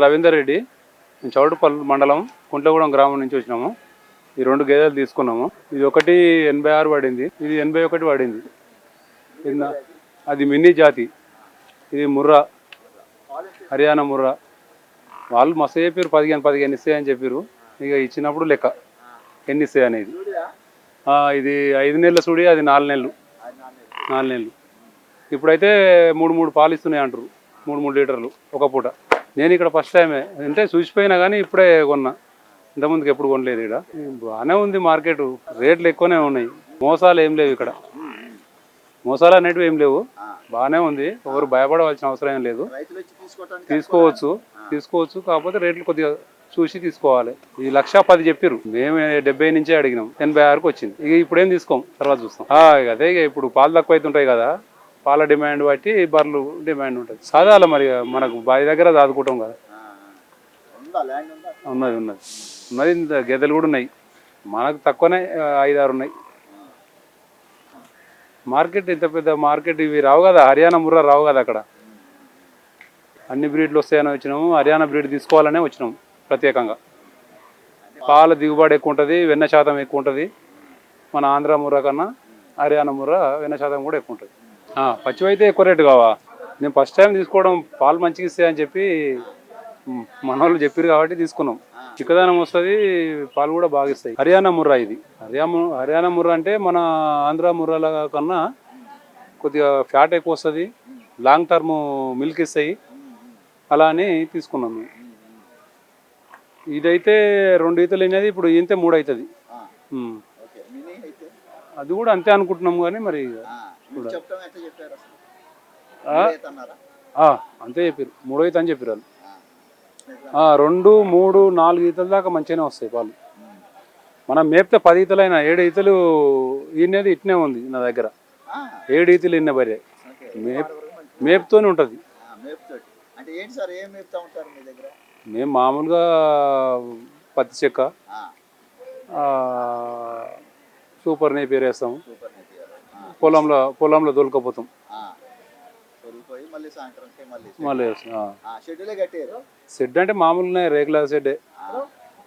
పేరు రవీందర్ రెడ్డి మేము చౌడుపల్లి మండలం కుంట్లగూడెం గ్రామం నుంచి వచ్చినాము. ఈ రెండు గేదెలు తీసుకున్నాము. ఇది ఒకటి ఎనభై ఆరు పడింది ఇది ఎనభై ఒకటి పడింది. ఇది అది మిన్నీ జాతి. ఇది ముర్రా హర్యానా ముర్రా. వాళ్ళు మస్తు చెప్పారు పదిహేను పదిహేను ఇస్తాయని చెప్పారు ఇక ఇచ్చినప్పుడు లెక్క ఎన్ని ఇస్తాయి అనేది. ఇది ఐదు నెలల సుడి అది నాలుగు నెలలు. నాలుగు నెలలు. ఇప్పుడైతే మూడు మూడు పాలు ఇస్తున్నాయి అంటారు. మూడు మూడు లీటర్లు ఒక పూట. నేను ఇక్కడ ఫస్ట్ టైమే అంటే చూసిపోయినా కానీ ఇప్పుడే కొన్నా. ఇంతకుముందుకు ఎప్పుడు కొనలేదు ఇక్కడ బాగానే ఉంది మార్కెట్. రేట్లు ఎక్కువనే ఉన్నాయి. మోసాలు ఏం లేవు ఇక్కడ. మోసాలు అనేటివి ఏం లేవు. బాగానే ఉంది. ఎవరు భయపడవలసిన అవసరం ఏం లేదు. తీసుకోవచ్చు. తీసుకోవచ్చు. కాకపోతే రేట్లు కొద్దిగా చూసి తీసుకోవాలి. ఈ లక్ష పది చెప్పిర్రు. మేము డెబ్బై నుంచే అడిగినాం. ఎనభై ఆరుకు వచ్చింది. ఇక ఇప్పుడు ఏం తీసుకోం? తర్వాత చూస్తాం. ఇక అదే ఇక ఇప్పుడు పాలు తక్కువ అవుతుంటాయి కదా. పాల డిమాండ్ బట్టి బర్రెలు డిమాండ్ ఉంటుంది. సాధాల మరి మనకు బావి దగ్గర దాదుకుంటాం కదా. ఉన్నది ఉన్నది. ఉన్నది ఇంత గెదలు కూడా ఉన్నాయి. మనకు తక్కువనే ఆ, ఐదు ఆరు ఉన్నాయి. మార్కెట్ ఇంత పెద్ద మార్కెట్ ఇవి రావు కదా. హర్యానా ముర్రా రావు కదా అక్కడ. అన్ని బ్రీడ్లు వస్తాయని వచ్చినాము. హర్యానా బ్రీడ్ తీసుకోవాలనే వచ్చినాము ప్రత్యేకంగా. పాల దిగుబడి ఎక్కువ ఉంటుంది వెన్న శాతం ఎక్కువ ఉంటుంది. మన ఆంధ్ర ముర్రా కన్నా హర్యానా ముర్రా వెన్న శాతం కూడా ఎక్కువ ఉంటుంది. పచ్చివి అయితే ఎక్కువ రేటు కావా? నేను ఫస్ట్ టైం తీసుకోవడం పాలు మంచిగా ఇస్తాయని చెప్పి మన వాళ్ళు చెప్పారు కాబట్టి తీసుకున్నాం. చిక్కదనం వస్తుంది పాలు కూడా బాగా ఇస్తాయి. హర్యానా ముర్రా ఇది. హర్యానా హర్యానా ముర్రా అంటే మన ఆంధ్ర ముర్రాల కన్నా కొద్దిగా ఫ్యాట్ ఎక్కువ వస్తుంది లాంగ్ టర్మ్ మిల్క్ ఇస్తాయి. అలా అని తీసుకున్నాం మేము. ఇదైతే రెండు ఈతలు అయినది ఇప్పుడు ఇంతే మూడు అవుతుంది. అది కూడా అంతే అనుకుంటున్నాం కానీ మరి అంతే చెప్పారు మూడో ఈత అని చెప్పారు వాళ్ళు. రెండు మూడు నాలుగు ఈతల దాకా మంచిగానే వస్తాయి పాలు. మనం మేపితే పది ఈతలైనా ఏడు ఈతలు ఈనేది ఇట్నే ఉంది నా దగ్గర. ఏడు ఈతలు ఇన్న బరే మేప్ మేపుతోనే ఉంటుంది. మేము మామూలుగా పత్తి చెక్క సూపర్ నేపేర్ వేస్తాము. సూపర్ నెట్ గారు. ఆ, పొలంలో పొలంలో దొలకపోతాం. ఆ. తొలిపోయి మళ్ళీ సాయంత్రంకి మళ్ళీ మళ్ళీ వేస్తాం ఆ. ఆ, షెడ్యూలే కట్టారు? షెడ్ అంటే మామూలునే షెడ్డే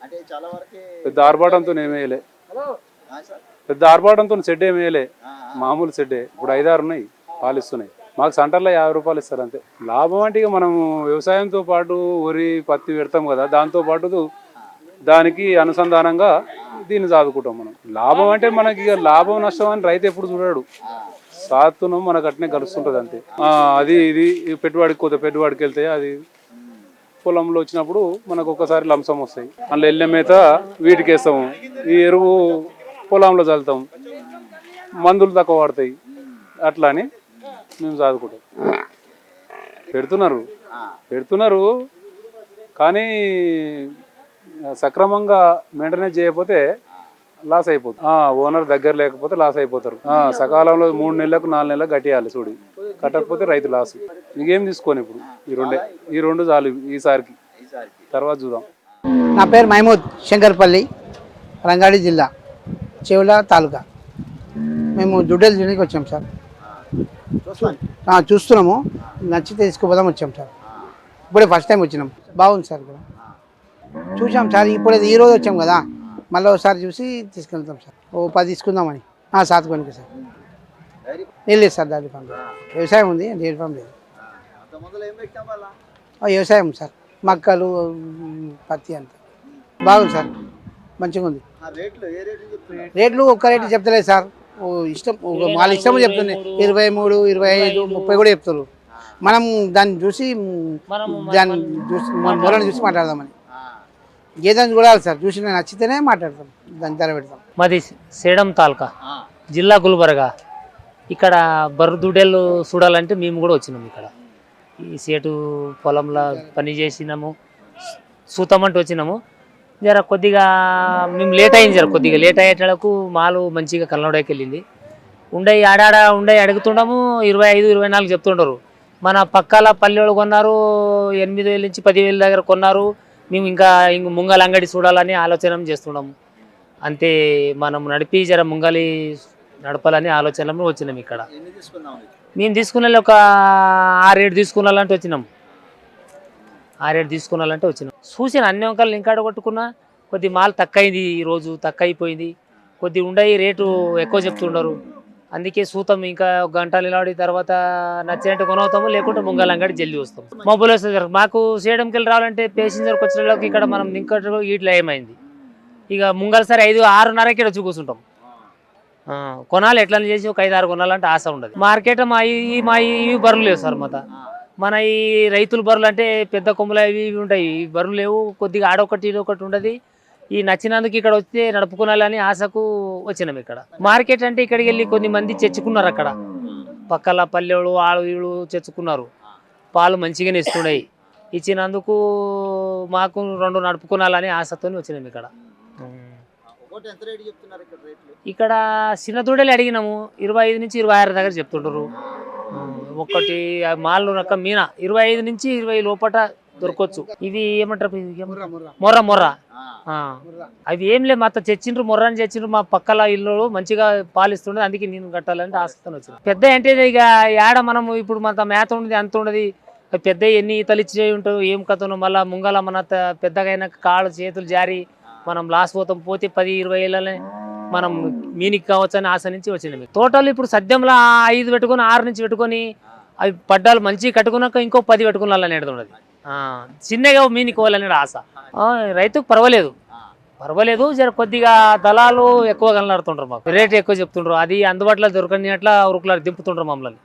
అంటే చాలా వరకు పెద్ద ఆర్భాటంతో ఏమి వేయలే ఆ, సార్? పెద్ద ఆర్భాటంతో షెడ్ ఏమి వేయలే ఆ, ఆ, మామూలు షెడ్డే. ఇప్పుడు ఐదారు ఉన్నాయి పాలు ఇస్తున్నాయి మాకు సెంటర్లో యాభై రూపాయలు ఇస్తారు అంతే. లాభం అంటే ఇక మనం వ్యవసాయంతో పాటు వరి పత్తి పెడతాం కదా దాంతో పాటు దానికి అనుసంధానంగా దీన్ని చదువుకుంటాం మనం. లాభం అంటే మనకి ఇక లాభం నష్టం అని రైతు ఎప్పుడు చూడాడు. సాత్తును మనకు అట్నే కలుస్తుంటుంది అంతే. అది ఇది పెట్టుబడికి కొత్త పెట్టుబడికి వెళ్తే అది. పొలంలో వచ్చినప్పుడు మనకు ఒకసారి లంసం వస్తాయి. అందులో ఎల్లె మేత వీటికి వేస్తాము ఈ ఎరువు పొలంలో చల్లుతాం. మందులు తక్కువ వాడతాయి. అట్లా అని మేము చదువుకుంటాం పెడుతున్నారు. పెడుతున్నారు. కానీ సక్రమంగా మెయింటెనెన్స్ చేయకపోతే లాస్ అయిపోతుంది. ఓనర్ దగ్గర లేకపోతే లాస్ అయిపోతారు. సకాలంలో మూడు నెలలకు నాలుగు నెలలకు కట్టేయాలి చూడి. కట్టకపోతే రైతు లాస్. ఇంకేం తీసుకోని ఇప్పుడు? ఈ రెండే ఈ రెండు చాలు ఈసారికి ఈసారికి తర్వాత చూద్దాం. నా పేరు మహమూద్ శంకర్పల్లి రంగారెడ్డి జిల్లా చెవుల తాలూకా. మేము దుడ్డలు తినడానికి వచ్చాం సార్. చూస్తున్నాము. నచ్చితే తీసుకుపోదాం వచ్చాం సార్. ఇప్పుడే ఫస్ట్ టైం వచ్చినాం. బాగుంది సార్ ఇక్కడ. చూసాం సార్ ఇప్పుడు ఈ రోజు వచ్చాం కదా. మళ్ళీ ఒకసారి చూసి తీసుకెళ్తాం సార్. ఓ పది తీసుకుందామని. ఆ, సాతుకోనికి సార్. లేదు సార్ డైరీ ఫామ్. వ్యవసాయం ఉంది డైరీ ఫామ్ లేదు. వ్యవసాయం సార్. మక్కలు పత్తి అంతా. బాగుంది సార్. మంచిగా ఉంది. రేట్లు ఒక్క రేటు చెప్తలేదు సార్. ఓ ఇష్టం వాళ్ళ ఇష్టం చెప్తున్నాయి ఇరవై మూడు ఇరవై ఐదు ముప్పై కూడా చెప్తారు మనం దాన్ని చూసి దాన్ని చూసి మన మూలను చూసి మాట్లాడదామని. ఆ, గేదెని చూడాలి సార్. చూసి నేను నచ్చితేనే మాట్లాడతాం. దాన్ని ధర పెడతాం. మాది సేడం తాలూకా. ఆ, జిల్లా గుల్బర్గా. ఇక్కడ బర్రుదుడేళ్ళు చూడాలంటే మేము కూడా వచ్చినాము ఇక్కడ. ఈ సేటు పొలంలో పని చేసినాము. సూతమంటూ వచ్చినాము. జర కొద్దిగా మేము లేట్ అయింది జర కొద్దిగా. లేట్ అయ్యేటకు మాలు మంచిగా కల్లడకి వెళ్ళింది. ఉండే ఆడాడ ఉండే అడుగుతుండము. ఇరవై ఐదు ఇరవై నాలుగు చెప్తుంటారు మన పక్కల పల్లెలు కొన్నారు. ఎనిమిది వేల నుంచి పదివేల దగ్గర కొన్నారు. మేము ఇంకా ఇంక ముంగల అంగడి చూడాలని ఆలోచన చేస్తున్నాము. అంతే మనం నడిపి జర ముంగలి నడపాలని ఆలోచనలో వచ్చినాం ఇక్కడ? మేము తీసుకున్న ఒక ఆరేడు తీసుకున్నాలంటే వచ్చినాం. ఆరేడు తీసుకున్నాలంటే వచ్చినాం. చూసిన అన్ని వంకలు ఇంకా కొట్టుకున్నా కొద్ది మాల్ తక్కువ అయింది ఈ రోజు తక్కువ అయిపోయింది కొద్ది ఉండయి రేటు ఎక్కువ చెప్తుండరు. అందుకే సూతం ఇంకా ఒక గంట నిలబడి తర్వాత నచ్చినట్టు కొనవుతాము లేకుంటే ముంగల్ అంగడి జల్లి వస్తాం మొబైల్ వస్తుంది సార్. మాకు చేయడంకి వెళ్ళి రావాలంటే ప్యాసింజర్కి వచ్చిన ఇక్కడ మనం ఇంకటి ఇట్లా ఏమైంది? ఇక ముంగల్ సరే ఐదు ఆరున్నరకి ఇక్కడ వచ్చి కూర్చుంటాం. కొనాలి ఎట్లా చేసి ఒక ఐదు ఆరు కొనాలంటే ఆశ ఉండదు. మార్కెట్ మా ఈ మా ఇవి బరువులు లేవు సార్ మాత. మన ఈ రైతుల బరులు అంటే పెద్ద కొమ్ములు అవి ఇవి ఉంటాయి ఈ లేవు కొద్దిగా ఆడొకటి ఒకటి ఉండదు. ఈ నచ్చినందుకు ఇక్కడ వస్తే నడుపుకోనాలని ఆశకు వచ్చినాం ఇక్కడ. మార్కెట్ అంటే ఇక్కడికి వెళ్ళి కొన్ని మంది తెచ్చుకున్నారు అక్కడ. పక్కల పల్లెలు ఆಳು వీళ్ళు తెచ్చుకున్నారు. పాలు మంచిగానే ఇస్తున్నాయి. ఇచ్చినందుకు మాకు రెండు నడుపుకోనాలని ఆశతో వచ్చినాం ఇక్కడ. ఇక్కడ చిన్న దూడలు అడిగినాము. ఇరవై ఐదు నుంచి ఇరవై ఆరు దగ్గర చెప్తుంటారు ఒకటి మాల్ రకం మీన. ఇరవై ఐదు నుంచి ఇరవై లోపట దొరకవచ్చు ఇవి ఏమంటారు మొర్ర మొర్ర. అవి ఏం లేదు మాతో తెచ్చిండ్రు మొర్రని తెచ్చిండ్రు మా పక్కల ఇల్లు మంచిగా పాలిస్తుండే అందుకే నేను కట్టాలంటే ఆసక్తిని వచ్చిన. పెద్ద అంటే ఇక యాడ మనం ఇప్పుడు మన మేత ఉండదు అంత ఉండదు పెద్ద ఎన్ని ఈతలు ఇచ్చి ఉంటావు ఏం కథను మళ్ళా ముంగల మన పెద్దగా కాళ్ళు చేతులు జారి మనం లాస్ పోతాం పోతే పది ఇరవై ఏళ్ళనే మనం మీనికి కావచ్చు అని ఆశ నుంచి వచ్చింది టోటల్ ఇప్పుడు సద్యంలో ఐదు పెట్టుకొని ఆరు నుంచి పెట్టుకొని అవి పడ్డాలు మంచి కట్టుకున్నాక ఇంకో పది పెట్టుకున్నాలని ఉన్నది చిన్నగా మీనికి పోవాలనేది ఆశ. ఆ, రైతుకు పర్వాలేదు. పర్వాలేదు జర కొద్దిగా దళాలు ఎక్కువ కనలాడుతుండ్రు మాకు. రేట్ ఎక్కువ చెప్తుండ్రు. అది అందుబాటులో దొరకని అట్లా ఉరుకులారు దింపుతుండ్రు మమ్మల్ని.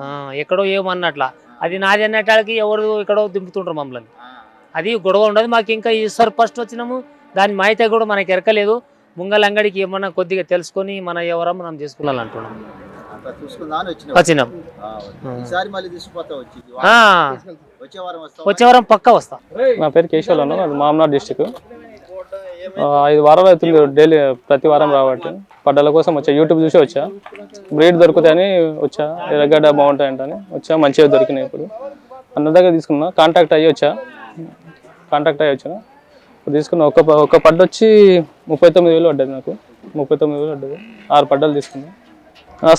ఆ, ఎక్కడో ఏమన్నట్ల. అది నాది అన్నట్లకి ఎవరు ఎక్కడో దింపుతుండ్రు మమ్మల్ని. అది గొడవ ఉండదు. మాకు ఇంకా ఈసారి ఫస్ట్ వచ్చినాము. దాని మాయితే కూడా మనకి ఎరకలేదు. ముంగల్ అంగడికి ఏమన్నా కొద్దిగా తెలుసుకొని మన ఎవరో మనం అని వచ్చిన. వచ్చి వారం వస్తాం వచ్చే వారం పక్కా వస్తా. నా పేరు కేశవలను అది మామనాడు డిస్టిక్ ఐదు వారాలు అవుతుంది డైలీ ప్రతి వారం రాబట్టి పడ్డల కోసం వచ్చా యూట్యూబ్ చూసి వచ్చా. బ్రీడ్ దొరుకుతాయని వచ్చా ఎర్రగడ్డ బాగుంటాయంటని వచ్చా మంచిగా దొరికినాయి ఇప్పుడు. అన్న దగ్గర తీసుకున్నా కాంటాక్ట్ అయ్యి వచ్చా. కాంటాక్ట్ అయ్యి వచ్చా. ఇప్పుడు తీసుకున్న ఒక ప- ఒక పడ్డ వచ్చి ముప్పై తొమ్మిది వేలు పడ్డది నాకు. ముప్పై తొమ్మిది వేలు పడ్డది. ఆరు పడ్డలు తీసుకున్నా.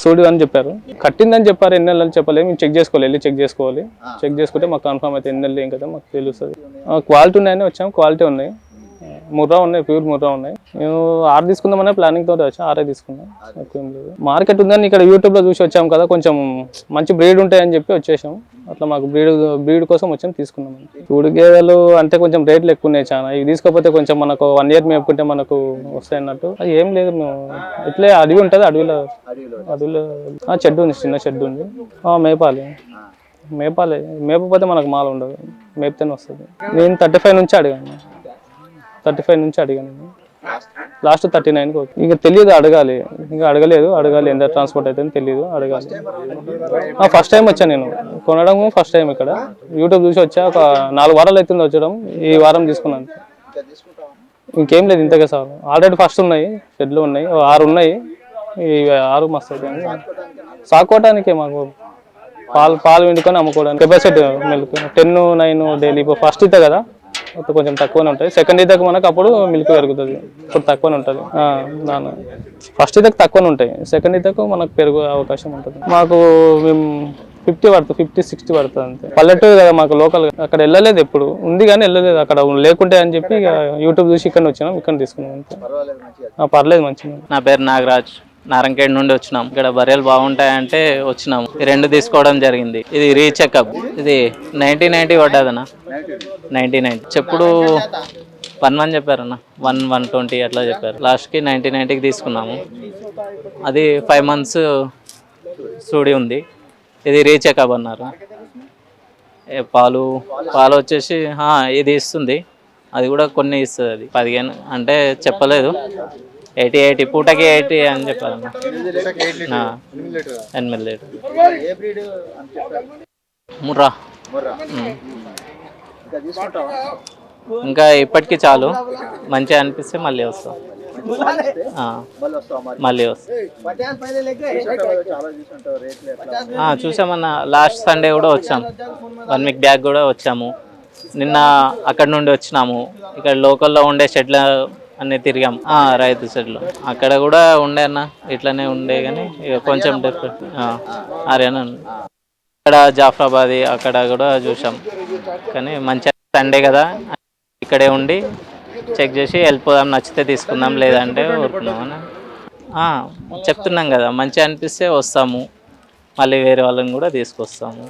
సూడి అని చెప్పారు. కట్టిందని చెప్పారు ఎన్ని నెలలు చెప్పలేదు మేము చెక్ చేసుకోవాలి వెళ్ళి చెక్ చేసుకోవాలి. చెక్ చేసుకుంటే మాకు కన్ఫర్మ్ అయితే ఎన్ని నెలలు ఏం కదా మాకు తెలుస్తుంది. క్వాలిటీ ఉన్నాయని వచ్చాం క్వాలిటీ ఉన్నాయి. ముర్రా ఉన్నాయి ప్యూర్ ముర్రా ఉన్నాయి. మేము ఆరు తీసుకుందామనే ప్లానింగ్ తోటి వచ్చాం ఆరే తీసుకున్నాం. ఎక్కువ ఏం లేదు. మార్కెట్ ఉందని ఇక్కడ యూట్యూబ్లో చూసి వచ్చాం కదా కొంచెం మంచి బ్రీడ్ ఉంటాయని చెప్పి వచ్చేసాం. అట్లా మాకు బ్రీడ్ బ్రీడ్ కోసం వచ్చాం తీసుకున్నాం చూడు గేదెలు అంటే కొంచెం రేట్లు ఎక్కువ ఉన్నాయి చాలా. ఇవి తీసుకోకపోతే కొంచెం మనకు వన్ ఇయర్ మేపుకుంటే మనకు వస్తాయి అన్నట్టు. అది ఏం లేదు మేము ఇట్లే అడవి ఉంటుంది అడవిలో అడవిలో. చెడ్డు ఉంది చిన్న చెడ్డు ఉంది. మేపాలి. మేపాలి. మేపకపోతే మనకు మాల ఉండదు. మేపితేనే వస్తుంది. నేను థర్టీ ఫైవ్ నుంచి అడిగాను. థర్టీ ఫైవ్ నుంచి అడిగాను లాస్ట్ థర్టీ నైన్కి ఇక తెలియదు అడగాలి. ఇంకా అడగలేదు అడగాలి ఎంత ట్రాన్స్పోర్ట్ అయితే తెలియదు అడగాలి. ఫస్ట్ టైం వచ్చాను నేను. కొనడం ఫస్ట్ టైం ఇక్కడ. యూట్యూబ్ చూసి వచ్చా ఒక నాలుగు వారాలు అవుతుంది వచ్చడం. ఈ వారం తీసుకున్నాను. ఇంకేం లేదు ఇంతకే సార్. ఆల్రెడీ ఫస్ట్ ఉన్నాయి షెడ్లు ఉన్నాయి ఓ ఆరు ఉన్నాయి. ఈ ఆరు మస్తు అవుతాయి సాకోవటానికే మాకు. పాలు పాలు వండుకొని అమ్ముకోవడానికి. Capacity milk ten nine daily. ఇప్పుడు ఫస్ట్ ఇస్తా కదా కొంచెం తక్కువనే ఉంటాయి. సెకండ్ ఇతకు మనకు అప్పుడు మిల్క్ పెరుగుతుంది. ఇప్పుడు తక్కువనే ఉంటుంది. దాని ఫస్ట్ ఇతకు తక్కువనే ఉంటాయి. సెకండ్ ఇతకు మనకు పెరుగు అవకాశం ఉంటుంది. మాకు మేము ఫిఫ్టీ పడుతుంది. ఫిఫ్టీ సిక్స్టీ పడుతుంది అంతే. పల్లెటూరు కదా మాకు లోకల్ అక్కడ వెళ్ళలేదు ఎప్పుడు. ఉంది కానీ వెళ్ళలేదు. అక్కడ లేకుంటే అని చెప్పి ఇక యూట్యూబ్ చూసి ఇక్కడ వచ్చినాం. ఇక్కడ తీసుకున్నాం అంతే. పర్లేదు మంచిగా. నా పేరు నాగరాజ్. నారంకేడ్ నుండి వచ్చినాం. ఇక్కడ బర్రెలు బాగుంటాయంటే వచ్చినాం రెండు తీసుకోవడం జరిగింది. ఇది రీచెకప్. ఇది నైన్టీ నైన్టీ పడ్డదన్న. Ninety ninety. చెప్పుడు వన్ వన్ చెప్పారన్న. వన్ వన్ ట్వంటీ అట్లా చెప్పారు. లాస్ట్కి నైన్టీ నైన్టీకి తీసుకున్నాము. అది ఫైవ్ మంత్స్ సూడి ఉంది. ఇది రీచెకప్ అన్నారు. ఏ పాలు పాలు వచ్చేసి ఇది ఇస్తుంది. అది కూడా కొన్ని ఇస్తుంది అది. పదిహేను అంటే చెప్పలేదు. ఎయిటీ ఎయిటీ పూటకి ఎయిటీ అని చెప్పారు ఎనిమిది లీటర్. ముర్రా. ఇంకా ఇప్పటికి చాలు. మంచిగా అనిపిస్తే మళ్ళీ వస్తాం. మళ్ళీ వస్తాం. చూసామన్నా లాస్ట్ సండే కూడా వచ్చాం. వన్ వీక్ బ్యాక్ కూడా వచ్చాము. నిన్న అక్కడ నుండి వచ్చినాము. ఇక్కడ లోకల్లో ఉండే షెడ్ల అన్ని తిరిగాం. ఆ, రైతు సైడ్లో. అక్కడ కూడా ఉండే అన్న ఇట్లనే ఉండే కానీ ఇక కొంచెం డిఫరెంట్ అరేనా? ఇక్కడ జాఫరాబాద్ అక్కడ కూడా చూసాం. కానీ మంచిగా సండే కదా. ఇక్కడే ఉండి చెక్ చేసి వెళ్ళిపోదాం నచ్చితే తీసుకుందాం లేదంటే ఊరుకున్నాం అని. చెప్తున్నాం కదా మంచిగా అనిపిస్తే వస్తాము. మళ్ళీ వేరే వాళ్ళని కూడా తీసుకొస్తాము.